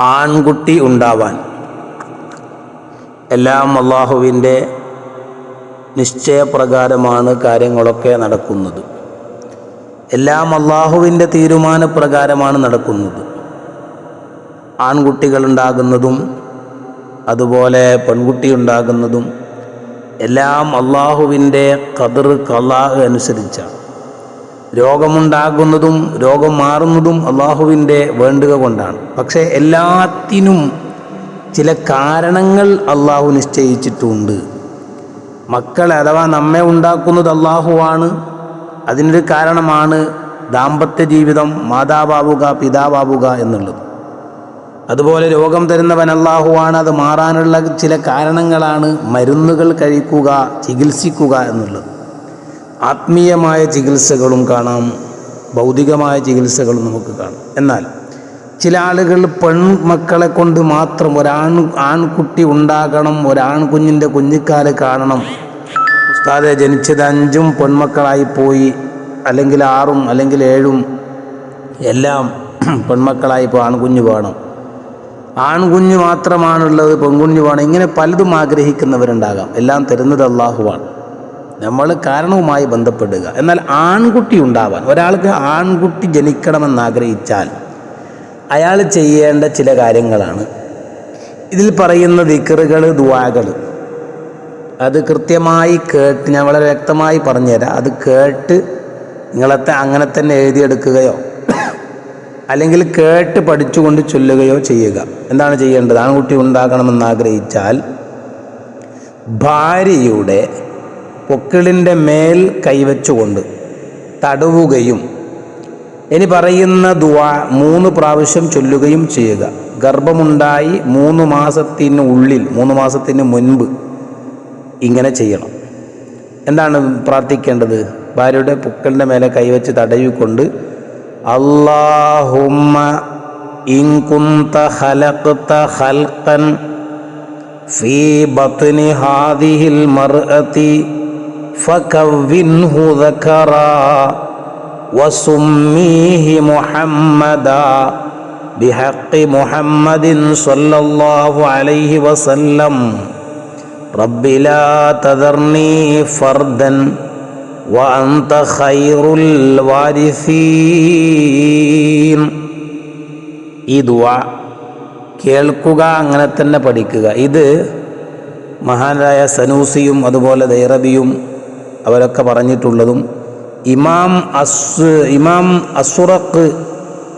ആൺകുട്ടി ഉണ്ടാവാൻ. എല്ലാം അള്ളാഹുവിന്റെ നിശ്ചയപ്രകാരമാണ് കാര്യങ്ങളൊക്കെ നടക്കുന്നത്. എല്ലാം അള്ളാഹുവിന്റെ തീരുമാനപ്രകാരമാണ് നടക്കുന്നത്. ആൺകുട്ടികൾ ഉണ്ടാകുന്നതും അതുപോലെ പെൺകുട്ടി ഉണ്ടാകുന്നതും എല്ലാം അള്ളാഹുവിന്റെ കതിർ കലാഹ് അനുസരിച്ചാണ്. രോഗമുണ്ടാകുന്നതും രോഗം മാറുന്നതും അള്ളാഹുവിന്റെ വേണ്ടുക കൊണ്ടാണ്. പക്ഷേ എല്ലാത്തിനും ചില കാരണങ്ങൾ അള്ളാഹു നിശ്ചയിച്ചിട്ടുണ്ട്. മക്കൾ അഥവാ നമ്മെ ഉണ്ടാക്കുന്നത് അള്ളാഹുവാണ്. അതിനൊരു കാരണമാണ് ദാമ്പത്യ ജീവിതം മാതാവാവുക പിതാവാവുക എന്നുള്ളത്. അതുപോലെ രോഗം തരുന്നവൻ അള്ളാഹുവാണ്. അത് മാറാനുള്ള ചില കാരണങ്ങളാണ് മരുന്നുകൾ കഴിക്കുക ചികിത്സിക്കുക എന്നുള്ളത്. ആത്മീയമായ ചികിത്സകളും കാണാം ഭൗതികമായ ചികിത്സകളും നമുക്ക് കാണാം. എന്നാൽ ചില ആളുകൾ പെൺമക്കളെ കൊണ്ട് മാത്രം ഒരാൺ ആൺകുട്ടി ഉണ്ടാകണം ഒരാൺകുഞ്ഞിന്റെ കുഞ്ഞിക്കാൽ കാണണം. ഉസ്താദെ ജനിച്ചത് അഞ്ചും പെൺമക്കളായി പോയി അല്ലെങ്കിൽ ആറും അല്ലെങ്കിൽ ഏഴും എല്ലാം പെൺമക്കളായി ഇപ്പോൾ ആൺകുഞ്ഞ് വേണം. ആൺകുഞ്ഞ് മാത്രമാണുള്ളത് പെൺകുഞ്ഞ് വേണം. ഇങ്ങനെ പലതും ആഗ്രഹിക്കുന്നവരുണ്ടാകാം. എല്ലാം തരുന്നത് അള്ളാഹുവാണ്. നമ്മൾ കാരണവുമായി ബന്ധപ്പെടുക. എന്നാൽ ആൺകുട്ടി ഉണ്ടാവാൻ ഒരാൾക്ക് ആൺകുട്ടി ജനിക്കണമെന്ന് ആഗ്രഹിച്ചാൽ അയാൾ ചെയ്യേണ്ട ചില കാര്യങ്ങളാണ്. ഇതിൽ പറയുന്ന ദിക്കറുകൾ ദുവാകൾ അത് കൃത്യമായി കേട്ട് ഞാൻ വളരെ വ്യക്തമായി പറഞ്ഞുതരാം. അത് കേട്ട് നിങ്ങളത്തെ അങ്ങനെ തന്നെ എഴുതിയെടുക്കുകയോ അല്ലെങ്കിൽ കേട്ട് പഠിച്ചുകൊണ്ട് ചൊല്ലുകയോ ചെയ്യുക. എന്താണ് ചെയ്യേണ്ടത്? ആൺകുട്ടി ഉണ്ടാകണമെന്ന് ആഗ്രഹിച്ചാൽ ഭാര്യയുടെ പൊക്കിളിന്റെ മേൽ കൈവച്ചുകൊണ്ട് തടവുകയും ഇനി പറയുന്ന ദുവാ മൂന്ന് പ്രാവശ്യം ചൊല്ലുകയും ചെയ്യുക. ഗർഭമുണ്ടായി മൂന്ന് മാസത്തിന് ഉള്ളിൽ മൂന്ന് മാസത്തിന് മുൻപ് ഇങ്ങനെ ചെയ്യണം. എന്താണ് പ്രാർത്ഥിക്കേണ്ടത്? ഭാര്യയുടെ പൊക്കളിന്റെ മേലെ കൈവച്ച് തടയിക്കൊണ്ട് അള്ളാഹുമ്മ ഫീ ബത്നി ഹാദിഹിൽ فكونه ذكرا وسميه محمدا بحق محمد صلى الله عليه وسلم رب لا تذرني فردا وأنت خير الوارثين ഈ ദുആ കേൾക്കുക അങ്ങനെ തന്നെ പഠിക്കുക ഇത് മഹാനായ സനൂസിയും അതുപോലെ ദൈറബിയും അവരൊക്കെ പറഞ്ഞിട്ടുള്ളതും ഇമാം അസ് ഇമാം അസുറക്ക്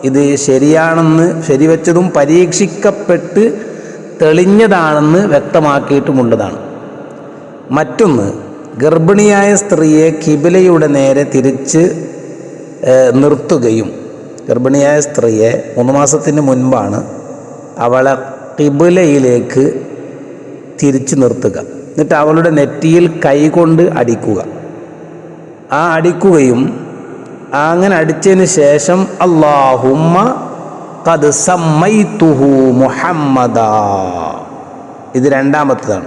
ഇത് ശരിയാണെന്ന് ശരിവെച്ചതും പരീക്ഷിക്കപ്പെട്ട് തെളിഞ്ഞതാണെന്ന് വ്യക്തമാക്കിയിട്ടുമുള്ളതാണ്. മറ്റൊന്ന് ഗർഭിണിയായ സ്ത്രീയെ കിബിലയുടെ നേരെ തിരിച്ച് നിർത്തുകയും ഗർഭിണിയായ സ്ത്രീയെ മൂന്ന് മാസത്തിന് മുൻപാണ് അവളെ കിബിലയിലേക്ക് തിരിച്ചു നിർത്തുക. എന്നിട്ട് അവളുടെ നെറ്റിയിൽ കൈകൊണ്ട് അടിക്കുക. ആ അടിക്കുകയും അങ്ങനെ അടിച്ചതിന് ശേഷം അള്ളാഹുമ്മ കത് സമ്മൈത്തുഹു മുഹമ്മദ. ഇത് രണ്ടാമത്തതാണ്.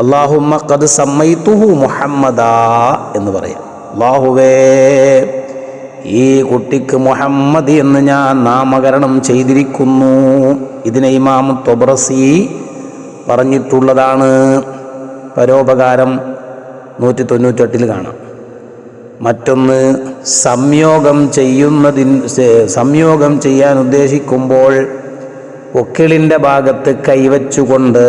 അള്ളാഹുമ്മ കത് സമ്മൈത്തുഹു മുഹമ്മദ എന്ന് പറയാം. അള്ളാഹുവേ ഈ കുട്ടിക്ക് മുഹമ്മദ് എന്ന് ഞാൻ നാമകരണം ചെയ്തിരിക്കുന്നു. ഇതിനെ ഇമാം തൊബ്രസി പറഞ്ഞിട്ടുള്ളതാണ്. പരോപകാരം നൂറ്റി തൊണ്ണൂറ്റെട്ടിൽ കാണാം. മറ്റൊന്ന് സംയോഗം ചെയ്യുന്നതിന് സംയോഗം ചെയ്യാൻ ഉദ്ദേശിക്കുമ്പോൾ ഒക്കിളിന്റെ ഭാഗത്ത് കൈവച്ചുകൊണ്ട്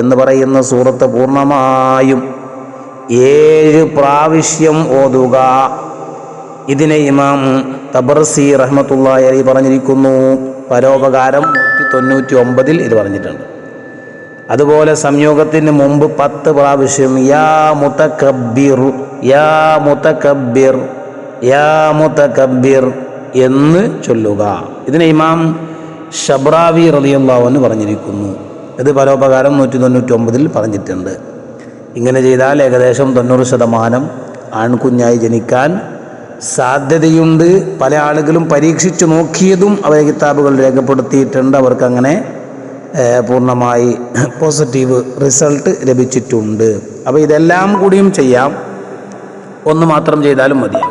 എന്ന് പറയുന്ന സൂറത്ത് പൂർണമായും ഏഴ് പ്രാവശ്യം ഓതുക. ഇതിനെ ഇമാം തബർസി അലി പറഞ്ഞിരിക്കുന്നു. പരോപകാരം നൂറ്റി തൊണ്ണൂറ്റി ഒമ്പതിൽ ഇത് പറഞ്ഞിട്ടുണ്ട്. അതുപോലെ സംയോഗത്തിന് മുമ്പ് പത്ത് പ്രാവശ്യം യാ മുതക്കബ്ബിർ യാ മുതക്കബ്ബിർ യാ മുതക്കബ്ബിർ എന്ന് ചൊല്ലുക. ഇതിനെ ഇമാം ഷബ്രാവി റളിയല്ലാഹു പറഞ്ഞിരിക്കുന്നു. ഇത് പരോപകാരം നൂറ്റി തൊണ്ണൂറ്റി ഒമ്പതിൽ പറഞ്ഞിട്ടുണ്ട്. ഇങ്ങനെ ചെയ്താൽ ഏകദേശം തൊണ്ണൂറ് ശതമാനം ആൺകുഞ്ഞായി ജനിക്കാൻ സാധ്യതയുണ്ട്. പല ആളുകളും പരീക്ഷിച്ചു നോക്കിയതും അവരെ കിതാബുകൾ രേഖപ്പെടുത്തിയിട്ടുണ്ട്. അവർക്കങ്ങനെ പൂർണമായി പോസിറ്റീവ് റിസൾട്ട് ലഭിച്ചിട്ടുണ്ട്. അപ്പോൾ ഇതെല്ലാം കൂടിയും ചെയ്യാം. ഒന്ന് മാത്രം ചെയ്താലും മതി.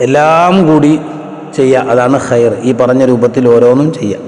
എല്ലാം കൂടി ചെയ്യുക അതാണ് ഹയർ ഈ പറഞ്ഞ രൂപത്തിൽ ഓരോന്നും ചെയ്യാം.